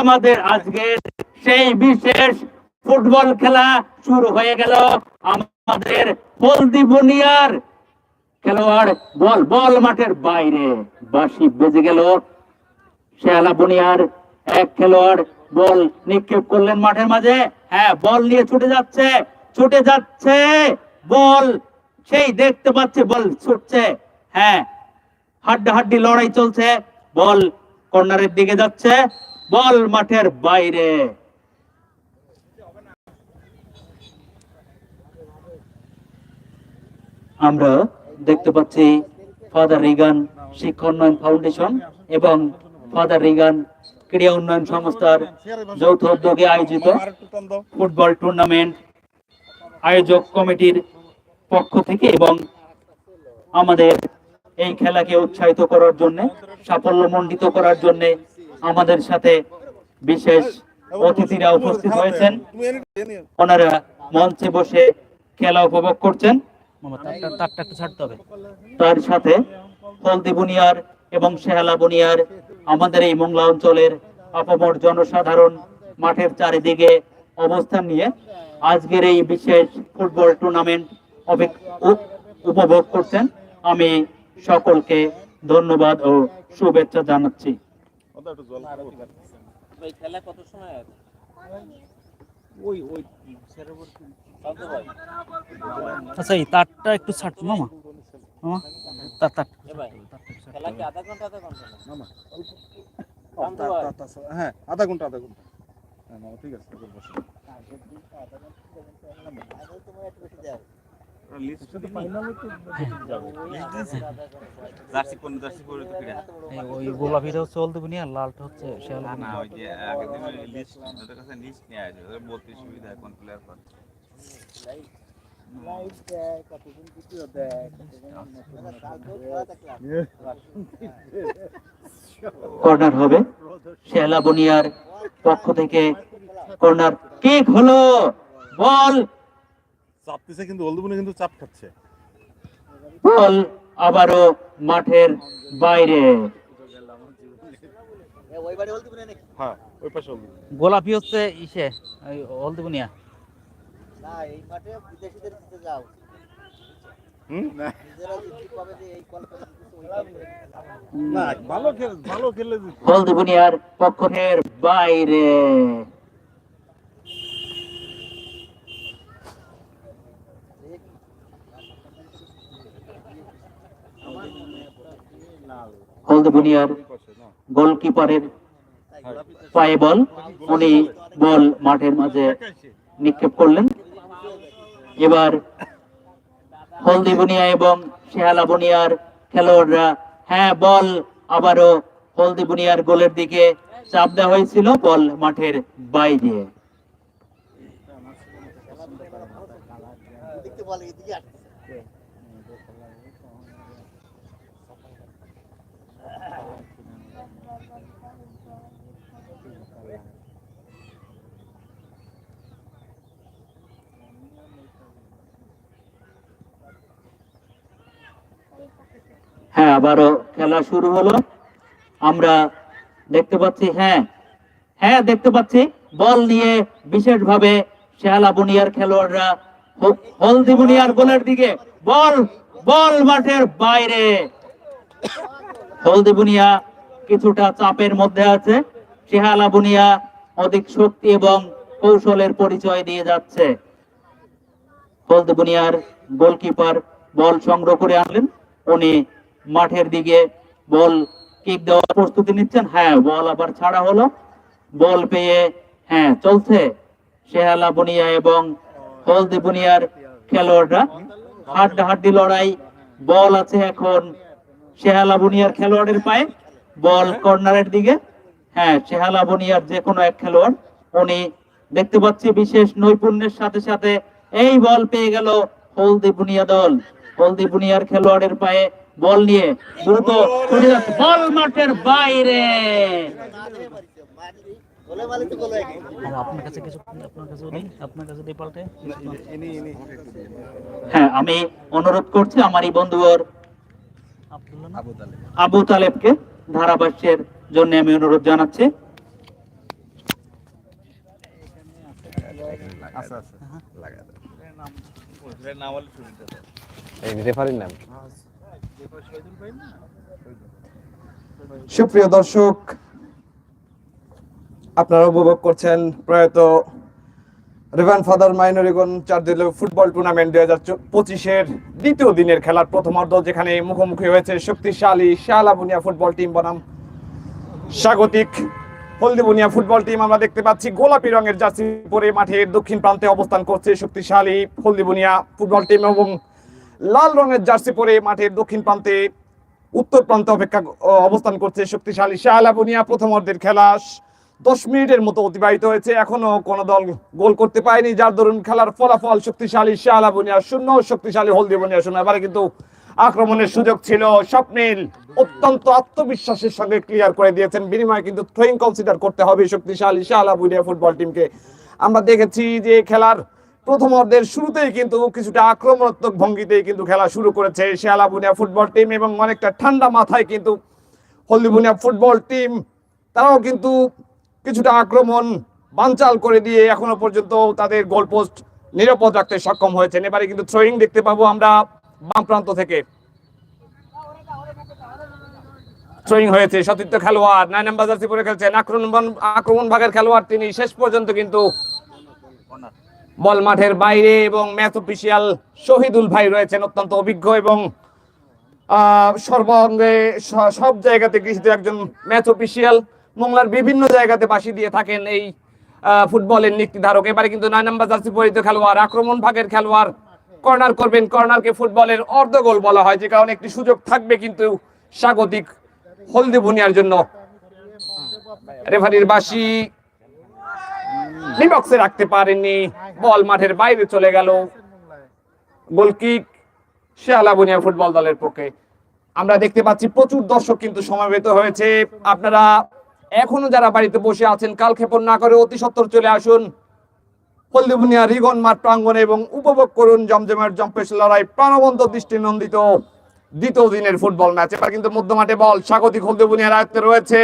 আমাদের আজকের সেই বিশেষ ফুটবল খেলা শুরু হয়ে গেল। আমাদের হলদি বুনিয়ার খেলোয়াড় বল বল মাঠের বাইরে বাঁশি বেজে গেল। শেয়ালা বুনিয়ার এক খেলোয়াড় বল নিক্ষেপ করলেন মাঠের মাঝে। হ্যাঁ বল নিয়ে ছুটে যাচ্ছে ছুটে যাচ্ছে, বল সেই দেখতে পাচ্ছে, বল ছুটছে। হ্যাঁ হাড্ডা হাড্ডি লড়াই চলছে, বল কর্নারের দিকে যাচ্ছে। বল মাঠের বাইরে। আমরা দেখতে পাচ্ছি ফাদার রিগান শিক্ষা উন্নয়ন ফাউন্ডেশন এবং ফাদার রিগান ক্রীড়া উন্নয়ন সংস্থার যৌথ উদ্যোগে আয়োজিত ফুটবল টুর্নামেন্ট আয়োজক কমিটির পক্ষ থেকে এবং আমাদের এই খেলাকে উৎসাহিত করার জন্য, সাফল্যমণ্ডিত করার জন্য আমাদের সাথে বিশেষ অতিথিরা উপস্থিত হয়েছেন। ওনারা মঞ্চে বসে খেলা উপভোগ করছেন। তার সাথে হলদি বুনিয়ার এবং শেহালা বুনিয়ার আমাদের এই মোংলা অঞ্চলের আপামর জনসাধারণ মাঠের চারিদিকে অবস্থান নিয়ে আজকের এই বিশেষ ফুটবল টুর্নামেন্ট উপভোগ করছেন। আমি সকলকে ধন্যবাদ ও শুভেচ্ছা জানাচ্ছি। খেলা কত সময় আছে ওই ওই আচ্ছা এই তারটা একটু ছাড় মামা। মামা তার তার। খেলা কি আধা ঘণ্টা আধা ঘণ্টা না? হ্যাঁ আধা ঘণ্টা আধা ঘণ্টা। হ্যাঁ মামা ঠিক আছে বসো। জার্সি কোন জার্সি পরে তো কিরা এই ওই গোলাপিটা হচ্ছে হলদিবনি আর লালটা হচ্ছে শেয়াল না ওই যে আগে দিন লিস্ট ওদের কাছে লিস্ট নিয়ে আসে ওদের বলতে সুবিধা কোন প্লেয়ার পান। কর্নার হবে। শেলা বুনিয়ার পক্ষ থেকে। কর্নার কিক হলো বল চাপতেছে কিন্তু হলদুবনে কিন্তু চাপ খাচ্ছে। বল আবারও মাঠের বাইরে। হ্যাঁ ওই পাশে গোলাপি হচ্ছে ইসে ওই হলদিবনিয়া না এই মাঠে বিদেশিদের দিতে যাও। হুম? নিজেরা জিততে পাবে যে এই কলকাতা না ভালো খেলে ভালো খেলে জিতবে। হলদি বুনিয়ার পক্ষের বাইরে। হলদি বুনিয়ার গোলকিপারের পায়ে বল। উনি বল মাঠের মাঝে নিক্ষেপ করলেন। এবার হলদি বুনিয়া এবং শেহালা বুনিয়ার খেলোয়াড়রা হ্যাঁ বল। আবারও হলদি বুনিয়ার গোলের দিকে চাপ দেওয়া হয়েছিল বল মাঠের বাইরে। আবারও খেলা শুরু হলো। আমরা দেখতে পাচ্ছি হ্যাঁ হ্যাঁ দেখতে পাচ্ছি, বল নিয়ে বিশেষভাবে শেহালা বুনিয়ার খেলোয়াড়রা হলদি বুনিয়ার গোলের দিকে। বল বল মাঠের বাইরে। হলদি বুনিয়া কিছুটা চাপের মধ্যে আছে। শেহালা বুনিয়া অধিক শক্তি এবং কৌশলের পরিচয় দিয়ে যাচ্ছে। হলদি বুনিয়ার গোলকিপার বল সংগ্রহ করে আনলেন। উনি মাঠের দিকে বল কিক দেওয়ার প্রস্তুতি নিচ্ছেন। হ্যাঁ বল আবার ছাড়া হলো। বল পেয়ে হ্যাঁ চলছে। শেহালা বুনিয়া এবং হলদি বুনিয়ার খেলোয়াড়রা হাড্ডা হাড্ডি লড়াই। বল আছে এখন শেহালা বুনিয়ার খেলোয়াড়ের পায়ে। বল কর্নারের দিকে। হ্যাঁ শেহালা বুনিয়ার যে কোনো এক খেলোয়াড়। উনি দেখতে পাচ্ছি বিশেষ নৈপুণ্যের সাথে সাথে এই বল পেয়ে গেল হলদি বুনিয়া দল। হলদি বুনিয়ার খেলোয়াড়ের পায়ে বল নিয়ে দ্রুত বল মাঠের বাইরে। হ্যাঁ আমি অনুরোধ করছি আমার এই আবু তালেবকে জন্য আমি অনুরোধ জানাচ্ছি। সুপ্রিয় দর্শক, আপনারা উপভোগ করছেন প্রয়াত রেভান ফাদার মাইনরিগন চার দলীয় ফুটবল টুর্নামেন্ট দুই হাজার পঁচিশের দ্বিতীয় দিনের খেলার প্রথমার্ধ যেখানে মুখোমুখি হয়েছে শক্তিশালী শালাবুনিয়া ফুটবল টিম বনাম স্বাগতিক হলদিবুনিয়া ফুটবল টিম। আমরা দেখতে পাচ্ছি গোলাপি রঙের জার্সি পরে মাঠের দক্ষিণ প্রান্তে অবস্থান করছে শক্তিশালী হলদিবুনিয়া ফুটবল টিম এবং লাল রঙের জার্সি পরে মাঠের দক্ষিণ প্রান্তে, উত্তর প্রান্তে অপেক্ষা অবস্থান করছে শক্তিশালী শাহালাবুনিয়া প্রথম অর্ধের খেলা দশ মিনিটের মতো অতিবাহিত হয়েছে। এখনও কোন দল গোল করতে পারেনি, যার দরুন খেলার ফলাফল শক্তিশালী শাহালাবুনিয়া শূন্য, শক্তিশালী হলদিবুনিয়া শূন্য। এবারে কিন্তু আক্রমণের সুযোগ ছিল স্বপ্নিল। অত্যন্ত আত্মবিশ্বাসের সঙ্গে ক্লিয়ার করে দিয়েছেন। বিনিময়ে কিন্তু থ্রোয়িং কনসিডার করতে হবে শক্তিশালী শাহালাবুনিয়া ফুটবল টিমকে আমরা দেখেছি যে খেলার প্রথম অর্ধের শুরুতেই কিন্তু কিছুটা আক্রমণাত্মক ভঙ্গিতেই কিন্তু খেলা শুরু করেছে শিয়ালাবুনিয়া ফুটবল টিম এবং অনেকটা ঠান্ডা মাথায় কিন্তু হলদিবুনিয়া ফুটবল টিম, তারাও কিন্তু কিছুটা আক্রমণ বানচাল করে দিয়ে এখনও পর্যন্ত তাদের গোলপোস্ট নিরাপদ রাখতে সক্ষম হয়েছেন। এবারে কিন্তু থ্রোয়িং দেখতে পাবো আমরা বাম প্রান্ত থেকে। থ্রোয়িং হয়েছে সতীর্থ খেলোয়াড়, নয় নাম্বার জার্সি পরে খেলছেন। আক্রমণ আক্রমণ ভাগের খেলোয়াড় তিনি। শেষ পর্যন্ত কিন্তু বল মাঠের বাইরে এবং ম্যাচ অফিসিয়াল শহীদুল ভাই রয়েছেন অত্যন্ত অভিজ্ঞ এবং সর্বাঙ্গে সব জায়গাতে গৃহীত একজন ম্যাচ অফিসিয়াল মোংলার বিভিন্ন জায়গাতে বাসি দিয়ে থাকেন এই ফুটবলের ফুটবলের নীতিধারক এবারে কিন্তু নয় নম্বর জার্সি পরিহিত খেলোয়াড়, আক্রমণ ভাগের খেলোয়াড়, কর্নার করবেন। কর্নারকে ফুটবলের অর্ধ গোল বলা হয়, যে কারণে একটি সুযোগ থাকবে কিন্তু স্বাগতিক হলদি বুনিয়ার জন্য। রেফারির বাসি ডিবক্সে রাখতে পারেননি। বল মাঠের বাইরে চলে গেল। গোলকিক শেয়ালাবুনিয়া ফুটবল দলের পক্ষে। আমরা দেখতে পাচ্ছি প্রচুর দর্শক কিন্তু সমাবেত হয়েছে। আপনারা এখনও যারা বাড়িতে বসে আছেন, কালক্ষেপণ না করে অতি সত্তর চলে আসুন। হলদিবুনিয়া রিগন মাঠ প্রাঙ্গণে এবং উপভোগ করুন জমজমের জম্পেশ লড়াই প্রাণবন্ত দৃষ্টি নন্দিত দ্বিতীয় দিনের ফুটবল ম্যাচ। এবার কিন্তু মধ্যমাঠে বল স্বাগতিক হলদিবুনিয়ার আয়ত্তে রয়েছে।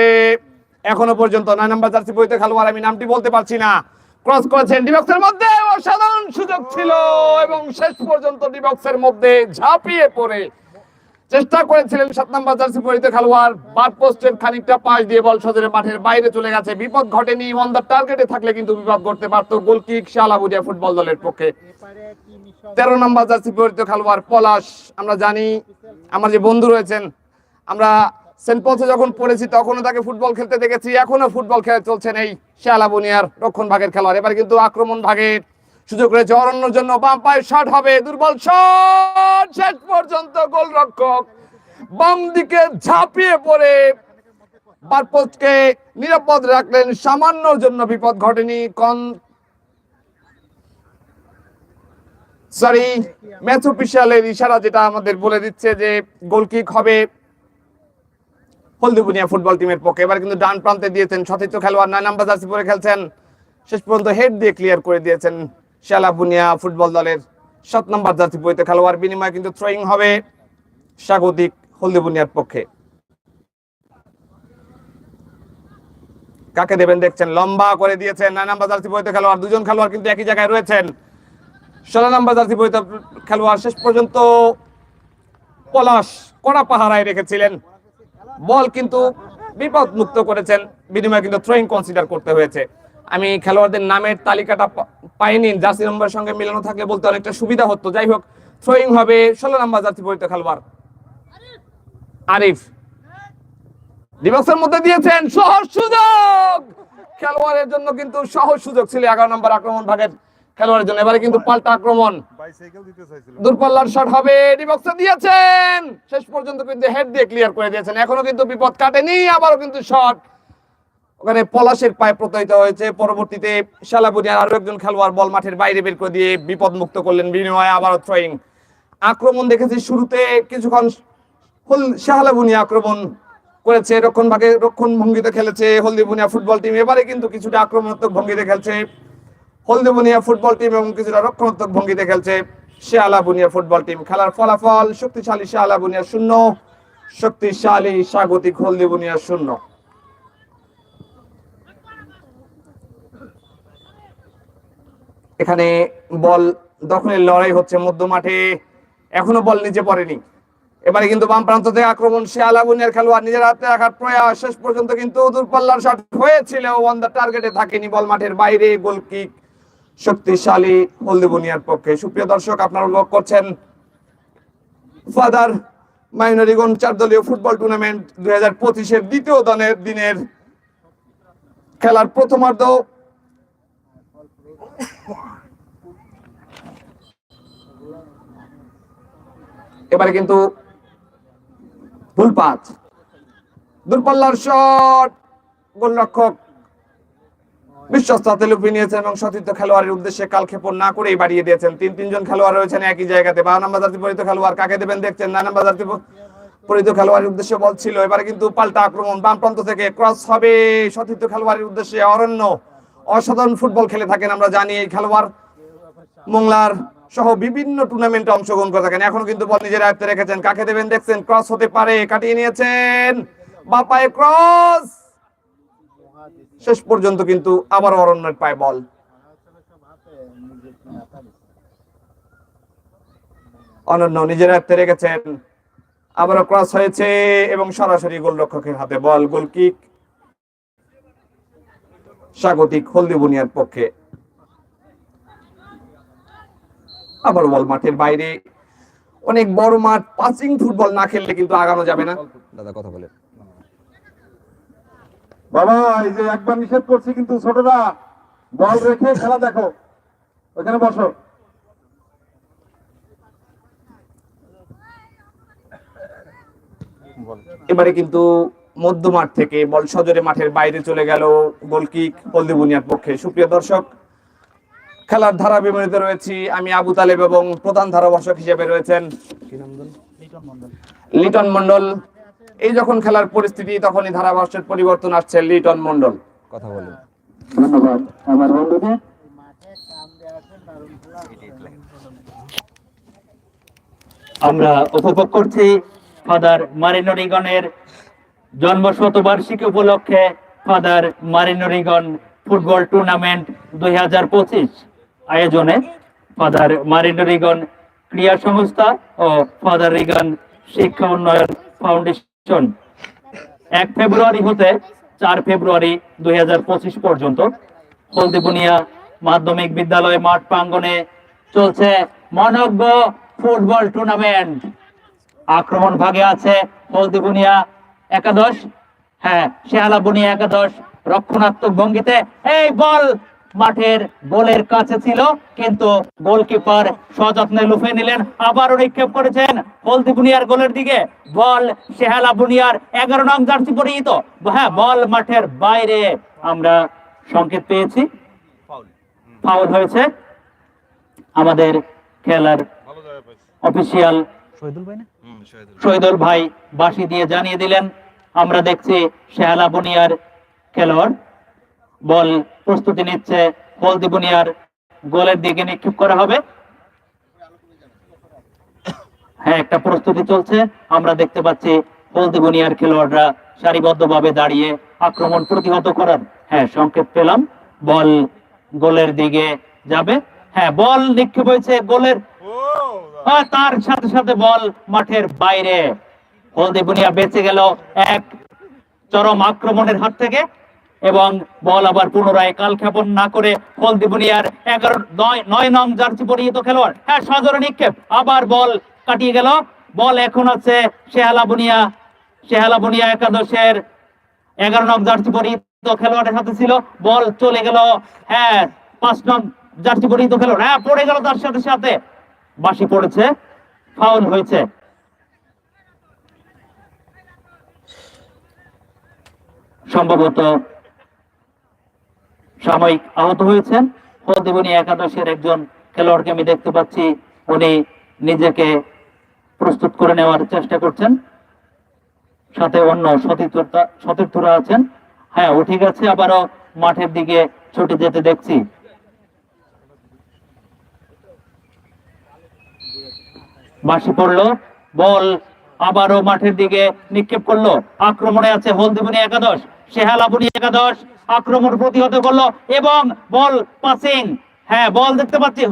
এখনও পর্যন্ত নয় নম্বর জার্সি বইতে খেলোয়াড়, আমি নামটি বলতে পারছি না। ক্রস করেছেন ডিবক্সের মধ্যে অসাধারণ সুযোগ ছিল এবং শেষ পর্যন্ত ডিবক্সের মধ্যে ঝাঁপিয়ে পড়ে। চেষ্টা করেছিলেন সাত নম্বর জার্সি পরিহিত খেলোয়াড় বার পোস্টের খানিকটা পাশ দিয়ে বল সজরে মাঠের বাইরে চলে গেছে। বিপদ ঘটেনি অন দ্য টার্গেটে থাকলে কিন্তু বিপদ ঘটতে পারতো। গোলকিক শালাবুদিয়া ফুটবল দলের পক্ষে। তেরো নম্বর জার্সি পরিহিত খেলোয়াড় পলাশ, আমরা জানি, আমার যে বন্ধু রয়েছেন, আমরা সেন্ট পলসে যখন পড়েছি, তখনও তাকে ফুটবল খেলতে দেখেছি। এখনও ফুটবল খেলে চলছেন এই শালাবুনিয়ার রক্ষণ ভাগের খেলোয়াড়। এবার কিন্তু আক্রমণ ভাগের সুযোগ রয়েছে অরণ্যর জন্য বাম পায়ে শট হবে। দুর্বল শট, শেষ পর্যন্ত গোলরক্ষক বাম দিকে ঝাঁপিয়ে পড়ে। বারপোস্টকে নিরাপদ রাখলেন, সামান্যর জন্য বিপদ ঘটেনি। কন সরি, ম্যাচ অফিসিয়ালের ইশারা যেটা আমাদের বলে দিচ্ছে যে গোলকিক হবে। হলদিবুনিয়া ফুটবল টিমের পক্ষে। এবার কিন্তু ডান প্রান্তে দিয়েছেন সতীর্থ খেলোয়াড় নয় নাম্বার জার্সি পরে খেলছেন। শেষ পর্যন্ত হেড দিয়ে ক্লিয়ার করে দিয়েছেন শালাবুনিয়া ফুটবল দলের সাত নম্বর জার্সি পরিতে খেলোয়াড়। বিনিময়ে কিন্তু থ্রোয়িং হবে স্বাগতিক হলদিবুনিয়ার পক্ষে। কাকে দেবেন দেখছেন? লম্বা করে দিয়েছেন নয় নাম্বার জার্সি পরিতে খেলোয়াড়। দুজন খেলোয়াড় কিন্তু একই জায়গায় রয়েছেন। ষোলো নম্বর জার্সি পরিতে খেলোয়াড় শেষ পর্যন্ত পলাশ কড়া পাহারায় রেখেছিলেন। বল কিন্তু বিপদ মুক্ত করেছেন। বিনিময়ে কিন্তু থ্রোয়িং কনসিডার করতে হয়েছে। আমি খেলোয়াড়দের নামের তালিকাটা পাইনি, জার্সি নম্বরের সঙ্গে মিলানো থাকলে বলতে অনেকটা সুবিধা হতো। যাই হোক থ্রোয়িং হবে ষোলো নম্বর জার্সি পরিত খেলোয়াড়। আরিফ। ডিবক্সের মধ্যে দিয়েছেন সহজ সুযোগ! খেলোয়াড়ের জন্য কিন্তু সহজ সুযোগ ছিল এগারো নম্বর আক্রমণ ভাগের খেলোয়াড়ের জন্য। এবারে কিন্তু পাল্টা আক্রমণ। দূরপাল্লার শট হবে। ডিবক্সে দিয়েছেন। শেষ পর্যন্ত কিন্তু হেড দিয়ে ক্লিয়ার করে দিয়েছেন। এখনও কিন্তু বিপদ কাটেনি, আবারও কিন্তু শট ওখানে পলাশের পায়ে হয়েছে। পরবর্তীতে আরও একজন খেলোয়াড় বল মাঠের বাইরে বের করে দিয়ে বিপদ মুক্ত করলেন বিনিময়ে আবারও থ্রোয়িং আক্রমণ দেখেছি শুরুতে কিছুক্ষণ হুল শাহালাবুনিয়া আক্রমণ করেছে। রক্ষণ ভাগে রক্ষণ ভঙ্গিতে খেলেছে হলদিবুনিয়া ফুটবল টিম এবারে কিন্তু কিছুটা আক্রমণাত্মক ভঙ্গিতে খেলছে হলদিবুনিয়া ফুটবল টিম এবং কিছুটা রক্ষণাত্মক ভঙ্গিতে খেলছে শেয়ালা বুনিয়া ফুটবল টিম খেলার ফলাফল শক্তিশালী শেয়ালা বুনিয়া শূন্য, শক্তিশালী স্বাগতিক হলদিবুনিয়া শূন্য। এখানে বল দখলের লড়াই হচ্ছে মধ্য মাঠে এখনও বল নিচে পড়েনি। এবারে কিন্তু বাম প্রান্ত থেকে আক্রমণ সে আলাবুনিয়ার খেলোয়াড় নিজের হাতে রাখার প্রয়াস। শেষ পর্যন্ত কিন্তু দূরপাল্লার শট হয়েছিল অন দ্য টার্গেটে থাকেনি বল মাঠের বাইরে। গোল কিক শক্তিশালী হলদিবুনিয়ার পক্ষে। সুপ্রিয় দর্শক, আপনারা উপভোগ করছেন ফাদার মাইনরিগন চার দলীয় ফুটবল টুর্নামেন্ট দুই হাজার পঁচিশের দ্বিতীয় দনের দিনের খেলার প্রথমার্ধ। এবারে কিন্তু ভুল পাঁচ দূরপাল্লার শট! গোলরক্ষক বিশ্বস্ত লুফিয়ে নিয়েছেন এবং সতীর্থ খেলোয়াড়ের উদ্দেশ্যে না করেই বাড়িয়ে দিয়েছেন। তিন, তিনজন খেলোয়াড় রয়েছেন একই জায়গাতে। বারো নম্বর পরিত খেলোয়াড় কাকে দেবেন দেখছেন? নয় নম্বর পরিত খেলোয়াড়ের উদ্দেশ্যে বল ছিল। এবারে কিন্তু পাল্টা আক্রমণ বাম প্রান্ত থেকে ক্রস হবে। সতীর্থ খেলোয়াড়ের উদ্দেশ্যে অরণ্য, অসাধারণ ফুটবল খেলে থাকেন আমরা জানি এই খেলোয়াড়। মোংলার সহ বিভিন্ন টুর্নামেন্টে অংশগ্রহণ করে থাকেন। এখনও কিন্তু বল নিজের আয়ত্তে রেখেছেন। কাকে দেবেন দেখছেন? ক্রস হতে পারে, কাটিয়ে নিয়েছেন। বাপায়ে ক্রস! শেষ পর্যন্ত কিন্তু আবার অরণ্যের পায় বল। অনন্য নিজের হাতে রেখেছেন। আবারও ক্রস হয়েছে এবং সরাসরি গোলরক্ষকের হাতে বল গোল কিক স্বাগতিক হলদি বুনিয়ার পক্ষে। আবার বল মাঠের বাইরে। অনেক বড় মাঠ পাসিং ফুটবল না খেললে কিন্তু আগানো যাবে না। দাদা, কথা বলে বাবা, এই যে একবার নিষেধ করছি কিন্তু ছোটরা, বল রেখে খেলা দেখো। ওখানে বসো। এবারে কিন্তু মধ্য মাঠ থেকে বল সজরে মাঠের বাইরে চলে গেল গোলকিক হলদি বুনিয়ার পক্ষে। সুপ্রিয় দর্শক, খেলার ধারা বিবরণীতে রয়েছি। আমি আবু তালেব এবং প্রধান ধারাভাষক হিসেবে রয়েছেন লিটন মন্ডল এই যখন খেলার পরিস্থিতি তখনই ধারাভাষ্যের পরিবর্তন আসছে লিটন মন্ডল কথা বলুন। ধন্যবাদ আমার বন্ধুদের আমরা উপভোগ করছি ফাদার মারিনরিগনের জন্ম শতবার্ষিকী উপলক্ষে ফাদার মারিনরিগন ফুটবল টুর্নামেন্ট দুই হাজার পঁচিশ আয়োজনে ফাদার মারিনরিগন ক্রিয়া সংস্থা ও ফাদার রিগন শিক্ষা উন্নয়ন ফাউন্ডেশন এক ফেব্রুয়ারি হতে চার ফেব্রুয়ারি দুই পর্যন্ত হলদিবুনিয়া মাধ্যমিক বিদ্যালয় মাঠ প্রাঙ্গণে চলছে মনজ্ঞ ফুটবল টুর্নামেন্ট। আক্রমণ ভাগে আছে হলদিবুনিয়া একাদশ হ্যাঁ শেহালা বুনিয়া একাদশ। রক্ষণাত্মক ভঙ্গিতে এই বল মাঠের গোলের কাছে ছিল কিন্তু গোলকিপার সযত্নে লুফে নিলেন আবারও নিক্ষেপ করেছেন হলদি বুনিয়ার গোলের দিকে। বল শেহালা বুনিয়ার এগারো নং জার্সি পরিহিত। হ্যাঁ বল মাঠের বাইরে। আমরা সংকেত পেয়েছি। ফাউল হয়েছে আমাদের খেলার অফিসিয়াল শহীদুল ভাই না? হুম শহীদুল। শহীদুল ভাই বাঁশি দিয়ে জানিয়ে দিলেন আমরা দেখছি শেহালা বুনিয়ার খেলোয়াড়। বল প্রস্তুতি নিচ্ছে হলদি বুনিয়ার গোলের দিকে নিক্ষেপ করা হবে। হ্যাঁ একটা প্রস্তুতি চলছে। আমরা দেখতে পাচ্ছি হলদি বুনিয়ার খেলোয়াড়রা সারিবদ্ধভাবে দাঁড়িয়ে আক্রমণ প্রতিহত করার। হ্যাঁ সংকেত পেলাম। বল গোলের দিকে যাবে। হ্যাঁ বল নিক্ষেপ হয়েছে গোলের। ও তার সাথে সাথে বল মাঠের বাইরে। হলদি বুনিয়া বেঁচে গেল এক চরম আক্রমণের হাত থেকে। এবং বল আবার পুনরায় কালক্ষেপণ না করে হলদি বুনিয়ার এগারো, নয় নয় নং জার্সি পরিহিত খেলোয়াড়। হ্যাঁ সজোরে নিক্ষেপ। আবার বল কাটিয়ে গেল। বল এখন আছে শেহালা বুনিয়া শেহালা বুনিয়া একাদশের এগারো নং জার্সি পরিহিত খেলোয়াড়ের হাতে ছিল। বল চলে গেল। হ্যাঁ পাঁচ নং জার্সি পরিহিত খেলোয়াড়। হ্যাঁ পড়ে গেল তার সাথে সাথে। বাসি পড়েছে। ফাউল হয়েছে। সম্ভবত সাময়িক আহত হয়েছেন। হলদিবনী একাদশের একজন খেলোয়াড়কে আমি দেখতে পাচ্ছি। উনি নিজেকে প্রস্তুত করে নেওয়ার চেষ্টা করছেন। সাথে অন্য সতীর্থরা আছেন। হ্যাঁ ও ঠিক আছে আবারও মাঠের দিকে ছুটে যেতে দেখছি। বাসি পড়ল, বল আবারও মাঠের দিকে নিক্ষেপ করল। আক্রমণে আছে হলদিবনী একাদশ সেহালাবনী একাদশ, আক্রমণ প্রতিহত করল এবং বল পাসিং হ্যাঁ বল দেখতে পাচ্ছি।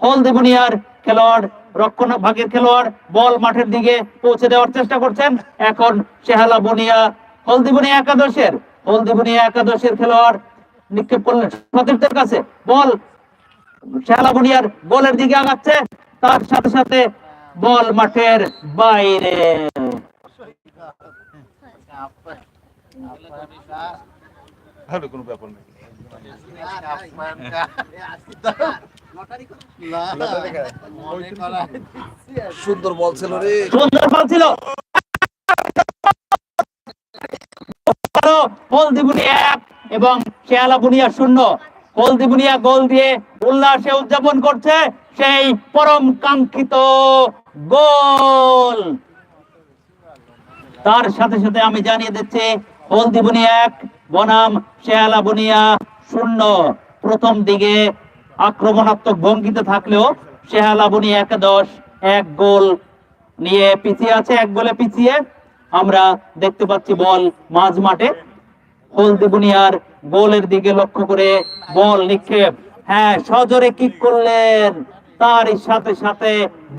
হলদি বুনিয়ার খেলোয়াড় রক্ষণ ভাগের খেলোয়াড় বল মাঠের দিকে পৌঁছে দেওয়ার চেষ্টা করছেন। এখন শেহালা বুনিয়া হলদিবুনিয়া একাদশের হলদি বুনিয়া একাদশের খেলোয়াড় নিক্ষেপ করলেন সতীর্থের কাছে। বল শেহালা বুনিয়ার বলের দিকে আগাচ্ছে। তার সাথে সাথে বল মাঠের বাইরে। তাহলে কোনো ব্যাপার নেই। সুন্দর বল ছিল রে। সুন্দর বল ছিল। এক এবং শেয়ালা বুনিয়া শূন্য। হলদিবুনিয়া গোল দিয়ে উল্লাসে উদযাপন করছে সেই পরম কাঙ্ক্ষিত গোল। তার সাথে সাথে আমি জানিয়ে দিচ্ছি হলদিবুনিয়া এক, বনাম শেয়ালা বুনিয়া শূন্য। প্রথম দিকে আক্রমণাত্মক ভঙ্গিতে থাকলেও শেহালা বুনিয়া একাদশ, এক গোল নিয়ে পিছিয়ে আছে, এক গোলে পিছিয়ে আমরা দেখতে পাচ্ছি বল মাঝ মাঠে। হলদি বুনিয়ার গোলের দিকে লক্ষ্য করে বল নিক্ষেপ। হ্যাঁ সজোরে কিক করলেন। তার সাথে সাথে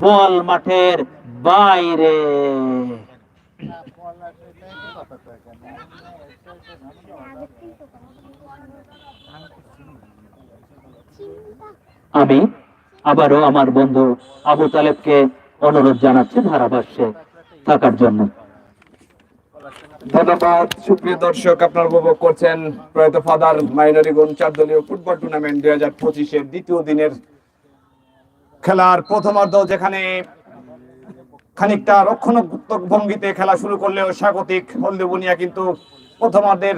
বল মাঠের বাইরে। আমি আবারও আমার বন্ধু আবু তালেবকে অনুরোধ জানাচ্ছি ধারাভাষ্যে থাকার জন্য। ধন্যবাদ। সুপ্রিয় দর্শক, আপনারা উপভোগ করছেন প্রয়াত ফাদার মাইনরিগঞ্জ চার দলীয় ফুটবল টুর্নামেন্ট দুই হাজার পঁচিশের দ্বিতীয় দিনের খেলার প্রথমার্ধ যেখানে খানিকটা রক্ষণাত্মক ভঙ্গিতে খেলা শুরু করলেও স্বাগতিক হলদিবুনিয়া কিন্তু প্রথমার্ধের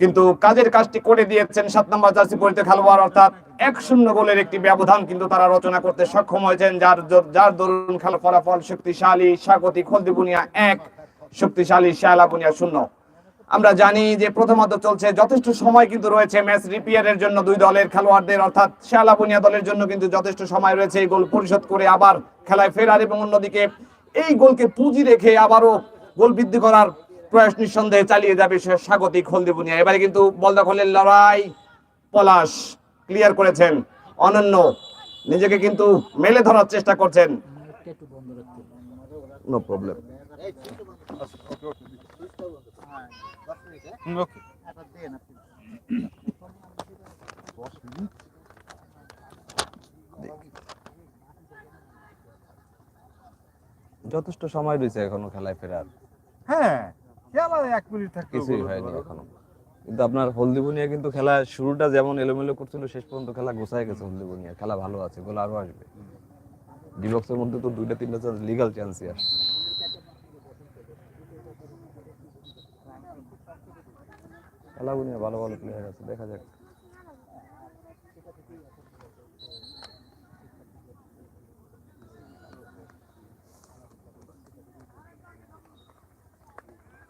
কিন্তু কাজের কাজটি করে দিয়েছেন সাত নম্বর জার্সি পরিতে খেলোয়াড়, অর্থাৎ এক শূন্য গোলের একটি ব্যবধান কিন্তু তারা রচনা করতে সক্ষম হয়েছেন, যার যার দরুন খেলা ফলাফল শক্তিশালী, স্বাগতিক হলদিবুনিয়া এক, শক্তিশালী শায়লা বুনিয়া শূন্য। আমরা জানি যে প্রথমত চলছে যথেষ্ট সময় কিন্তু রয়েছে ম্যাচ রিপেয়ারের জন্য দুই দলের খেলোয়াড়দের অর্থাৎ শায়লা বুনিয়া দলের জন্য কিন্তু যথেষ্ট সময় রয়েছে এই গোল পরিশোধ করে আবার খেলায় ফেরার এবং অন্যদিকে এই গোলকে পুঁজি রেখে আবারও গোল বৃদ্ধি করার প্রয়াস নিঃসন্দেহে চালিয়ে যাবে সে স্বাগতিক হলদি বুনিয়া। এবারে কিন্তু বল দখলের লড়াই পলাশ ক্লিয়ার করেছেন অনন্য। নিজেকে কিন্তু মেলে ধরার চেষ্টা করছেন। নো প্রবলেম ওকে যথেষ্ট সময় রয়েছে এখনও খেলায় ফেরার। হ্যাঁ খেলা এক মিনিট থাকতে কিছুই হয়নি এখনও। কিন্তু আপনার হলদিবনিয়া কিন্তু খেলা শুরুটা যেমন এলোমেলো করছিল শেষ পর্যন্ত খেলা গোছায় গেছে হলদিবনিয়া। খেলা ভালো আছে গোল আরও আসবে। ডিবক্সের মধ্যে তো দুইটা তিনটা চান্স লিগাল চান্সই আসছে। খেলা নিয়ে ভালো ভালো প্লেয়ার আছে দেখা যাক।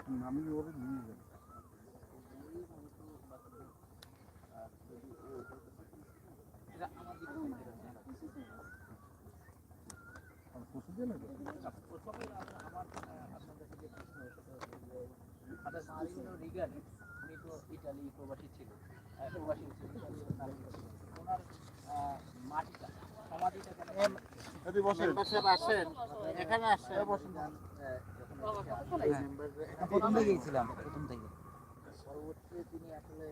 এখানে আসেন প্রথম থেকে গেছিলাম প্রথম থেকে পরবর্তীতে তিনি আসলে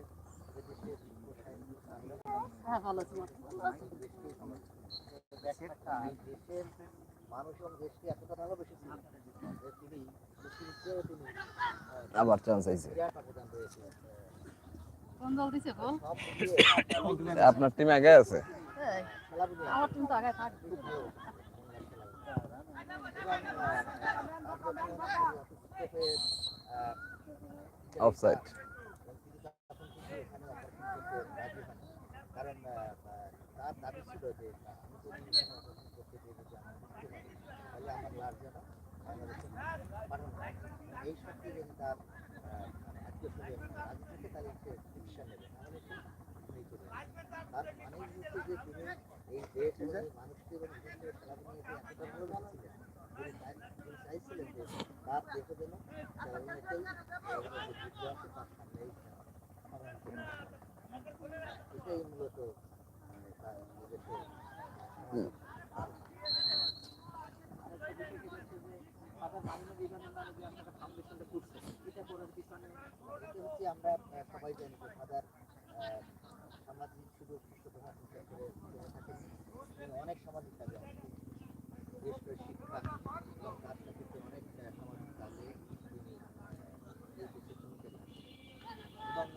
দেশের মানুষ এবং দেশকে এতটা তিনি আবার চান্স আইছে। আপনার টিম আগে আছে? আমার টিম তো আগে থাকবে খুব অফসাইড কারণ তার দাবি ছিল যে আমি যদি করতে যদি আমার মুক্তি পাই, তাহলে আমার লাভ যেন হয়। এই শক্তি যদি তার এটাই মূলত তো মানে তার নিজস্ব এটা হচ্ছে আমরা আহ, সবাই জানি যে ফাদার সামাজিক সুযোগ সুবিধা থাকেন অনেক সামাজিক কাজে বিশেষ এবং তার সাথে তো অনেক সামাজিক কাজে। এবং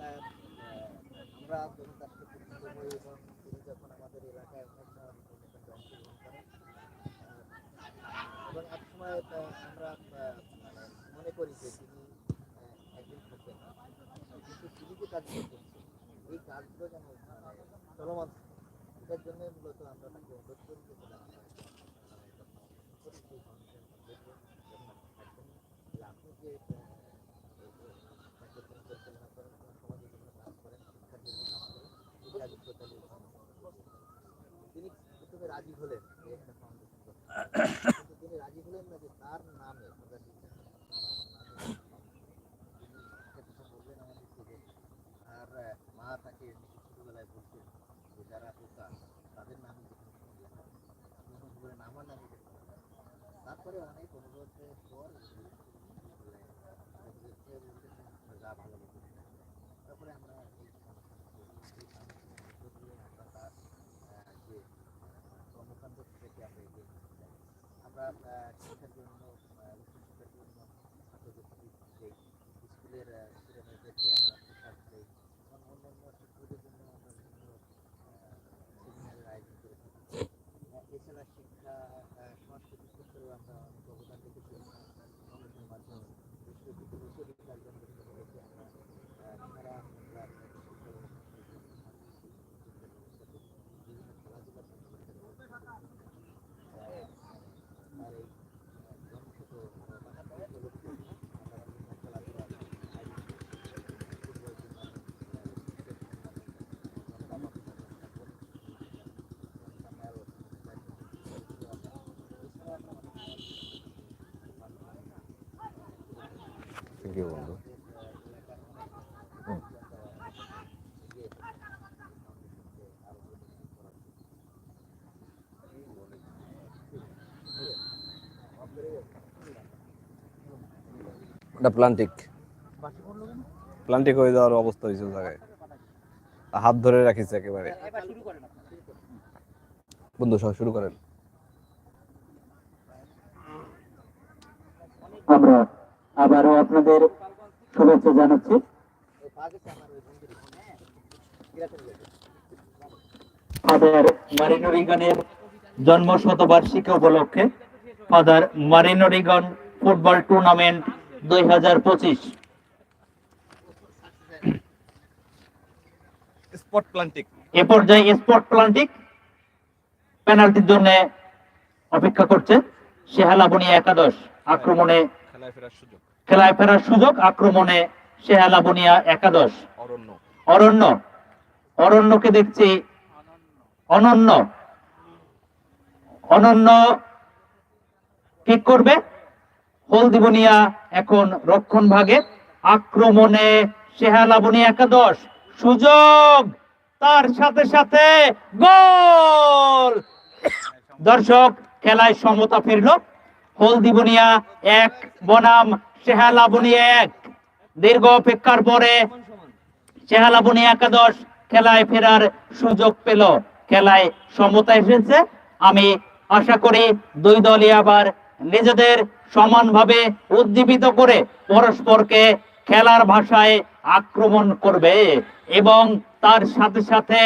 আমরা যখন তার সাথে পরিচিত হই এবং তিনি যখন আমাদের এলাকায় অনেক অংশগ্রহণ করেন এবং এক সময় আমরা মানে মনে করি যে তিনি এই কাজগুলো যেন মানে চলমান এটার মূলত আমরা তাকে অনুরোধ আপনি যে পরিচালনা করেন করেন শিক্ষার জন্য কাজ করেন। তিনি প্রথমে রাজি হলেন একটা ফাউন্ডেশন তিনি রাজি হলেন না যে তার নামে প্রধান বললেন আমাদেরকে যে আর আহ, মা তাকে ছোটবেলায় বলতেন যে যারা পোকা তাদের নামে যেখানে কোনো লেখা থাকে, আপনি যখন বললেন আমার নামে এটা কেন লেখা? তারপরে অনেক অনুরোধের পর উনি বললেন, তারপরে সে বলতেন, "আপনার যা ভালো লাগে সেটা করো।" তারপরে আমরা এই সংস্থাকে এই সংস্থার মধ্য দিয়ে আমরা তার আহ, যে কর্মকাণ্ড থেকে আমরা এগিয়ে নিতে চাই আমরা আহ, শিক্ষার জন্য আহ, উচ্চশিক্ষার জন্য ছাত্রদের দেই স্কুলের স্টুডেন্টদেরকে আমরা পোশাক দেই এবং অন্যান্য শিক্ষকদের জন্য আমরা বিভিন্ন সেমিনারের আয়োজন করে থাকি আহ, এছাড়া শিক্ষা আহ, সাংস্কৃতিক ক্ষেত্রেও আমরা অনেক অবদান রেখেছি ফাউন্ডেশনের মাধ্যমে বিশ্ববিদ্যালয় বিশ্ববিদ্যালয় অর্জন করতে পেরেছি আমরা আহ, সারা আমরা শিক্ষা ব্যবস্থা করেছি, সাংস্কৃতিক শিক্ষা ব্যবস্থা করেছি, বিভিন্ন খেলাধুলার প্রতিযোগিতার ব্যবস্থা করেছি। আহ, আর এই আহ, জন্মশত বাহাত্তর উপলক্ষে আমরা বিভিন্ন খেলাধুলা আয়োজন করেছি। ফুটবল টুর্নামেন্ট, আহ, ক্রিকেট টুর্নামেন্ট, এবং দাবা টুর্নামেন্ট, তারপর সামনে আরও চারটি খেলাধুলা আছে। এছাড়া আমরা অনেক ইউ বন্ধু এটা প্লান্টিক। প্লান্টিক হয়ে যাওয়ার অবস্থা হয়েছে ওই জায়গায়। হাত ধরে রাখিছে একেবারে। বন্ধু সব শুরু করেন আমরা আবারও আপনাদের শুভেচ্ছা জানাচ্ছি। ফাদার মারিনোরিগানের জন্ম শতবার্ষিকী উপলক্ষে ফাদার মারিনোরিগন ফুটবল টুর্নামেন্ট দুই হাজার পঁচিশ। স্পট প্লান্টিক। এ পর্যায়ে স্পট প্লান্টিক পেনাল্টির জন্য অপেক্ষা করছে শেহালাবনি একাদশ। আক্রমণে খেলায় ফেরার সুযোগ। খেলায় ফেরার সুযোগ আক্রমণে শেহালাবনিয়া একাদশ। অরণ্য। অরণ্য। অরণ্যকে দেখছি। অনন্য। অনন্য কি করবে। হলদিবনিয়া এখন রক্ষণ ভাগে। আক্রমণে শেহালাবনি একাদশ। সুযোগ। তার সাথে সাথে গোল! দর্শক খেলায় সমতা ফিরল। হলদিবনিয়া এক বনাম শেহালাবনি এক। দীর্ঘ অপেক্ষার পরে চেহালাবনি একাদশ খেলায় ফেরার সুযোগ পেল। খেলায় সমতা এসেছে। আমি আশা করি দুই দলই আবার নিজেদের সমানভাবে উদ্দীপিত করে পরস্পরকে খেলার ভাষায় আক্রমণ করবে এবং তার সাথে সাথে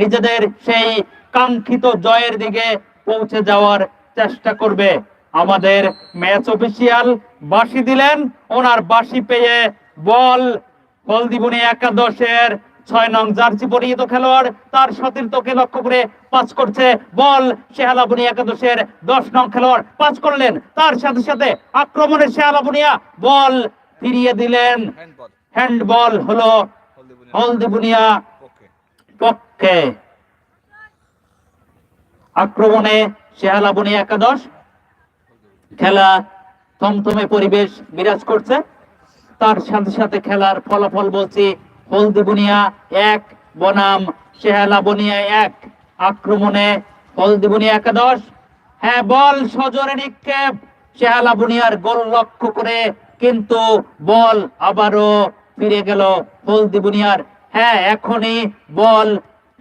নিজেদের সেই কাঙ্ক্ষিত জয়ের দিকে পৌঁছে যাওয়ার চেষ্টা করবে। আমাদের ম্যাচ অফিসিয়াল বাসি দিলেন ওনার বাসি পেয়ে বল হলদিবনি একাদশের ছয় নং জার্সি পরিহিত খেলোয়াড় তার সতীর্থকে লক্ষ্য করে পাস করছে বল শেহালাবনি একাদশের দশ নং খেলোয়াড় পাস করলেন তার সাথে সাথে আক্রমণে শেহালাবনিয়া বল ফিরিয়ে দিলেন। হ্যান্ডবল হলো হলদিবুনিয়া পক্ষে। আক্রমণে শেহালাবনি একাদশ খেলা থমথমে পরিবেশ বিরাজ করছে। তার সাথে সাথে খেলার ফলাফল বলছি হলদিবুনিয়া এক, বনাম শেহালা বনিয়া এক। আক্রমণে হলদি বুনিয়া একাদশ। হ্যাঁ বল সজোরে নিক্ষেপ। শেহালা বুনিয়ার গোল লক্ষ্য করে কিন্তু বল আবারও ফিরে গেল হলদি বুনিয়ার। হ্যাঁ এখনই বল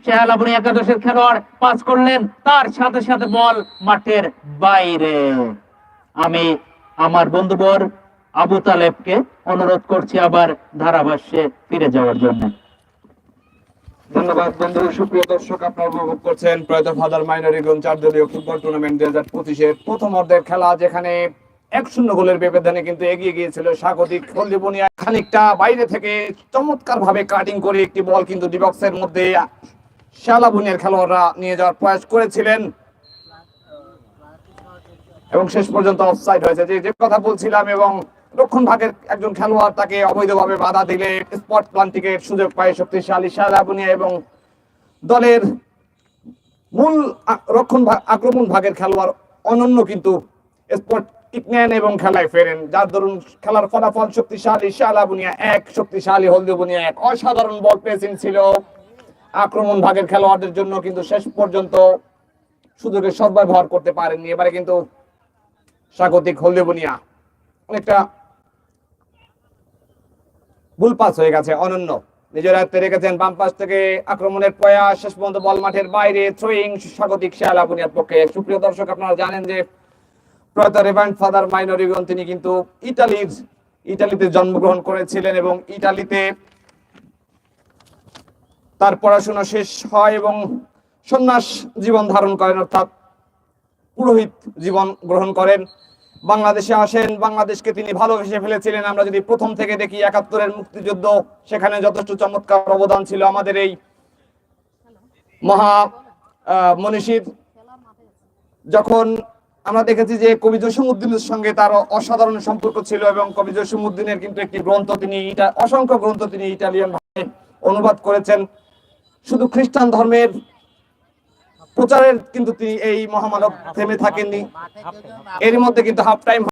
শেহালা বুনিয়া একাদশের খেলোয়াড় পাস করলেন। তার সাথে সাথে বল মাঠের বাইরে। আমি আমার বন্ধুবর আবু তালেবকে অনুরোধ করছি আবার ধারাভাষ্যে ফিরে যাওয়ার জন্য। ধন্যবাদ বন্ধু, সুপ্রিয় দর্শক, আপনারা উপভোগ করছেন প্রয়াত ফাদার মাইনরিগঞ্জ চার দলীয় ফুটবল টুর্নামেন্ট দুই হাজার পঁচিশের প্রথম অর্ধের খেলা, যেখানে এক শূন্য গোলের ব্যবধানে কিন্তু এগিয়ে গিয়েছিল স্বাগতিক হলদিবনিয়া খানিকটা বাইরে থেকে চমৎকার ভাবে কাটিং করে একটি বল কিন্তু ডিবক্সের মধ্যে শালাবুনিয়ার খেলোয়াড়রা নিয়ে যাওয়ার প্রয়াস করেছিলেন। এবং শেষ পর্যন্ত অফসাইড হয়েছে। যে যে কথা বলছিলাম এবং রক্ষণ ভাগের একজন খেলোয়াড় তাকে অবৈধভাবে বাধা দিলে স্পট প্লান্টিকের সুযোগ পায় শক্তিশালী শালাবুনিয়া এবং দলের মূল রক্ষণ আক্রমণ ভাগের খেলোয়াড় অনন্য কিন্তু স্পট কিক নেন এবং খেলায় ফেরেন। যার দরুন খেলার ফলাফল শক্তিশালী শালাবুনিয়া এক, শক্তিশালী হলদিবুনিয়া এক। অসাধারণ বল পেসিং ছিল আক্রমণ ভাগের খেলোয়াড়দের জন্য, কিন্তু শেষ পর্যন্ত সুযোগের সদ্ব্যবহার করতে পারেননি। এবারে কিন্তু স্বাগতিক হলদিবুনিয়া অনেকটা ভুল পাস হয়ে গেছে, অনন্য। নিজের হাতে রেখেছেন বাম পাশ থেকে আক্রমণের প্রয়াস। শেষ পর্যন্ত বল মাঠের বাইরে থ্রোয়িং স্বাগতিক শেয়ালা বুনিয়ার পক্ষে। সুপ্রিয় দর্শক, আপনারা জানেন যে প্রয়াত রেভান্ড ফাদার তিনি কিন্তু ইতালির, ইতালিতে জন্মগ্রহণ করেছিলেন এবং ইতালিতে তার পড়াশোনা শেষ হয় এবং সন্ন্যাস জীবন ধারণ করেন, অর্থাৎ পুরোহিত জীবন গ্রহণ করেন। বাংলাদেশে আসেন, বাংলাদেশকে তিনি ভালোবেসে ফেলেছিলেন। আমরা যদি প্রথম থেকে দেখি একাত্তরের মুক্তিযুদ্ধ, সেখানে যথেষ্ট চমৎকার অবদান ছিল আমাদের এই মহা মনীষীর। যখন আমরা দেখেছি যে কবি জসিমুদ্দিনের সঙ্গে তার অসাধারণ সম্পর্ক ছিল এবং কবি জসিমুদ্দিনের কিন্তু একটি গ্রন্থ তিনি অসংখ্য গ্রন্থ তিনি ইটালিয়ান ভাষায় অনুবাদ করেছেন। শুধু খ্রিস্টান ধর্মের প্রচারের কিন্তু তিনি এই মহামানব থেমে থাকেননি। এর মধ্যে কিন্তু হাফ টাইম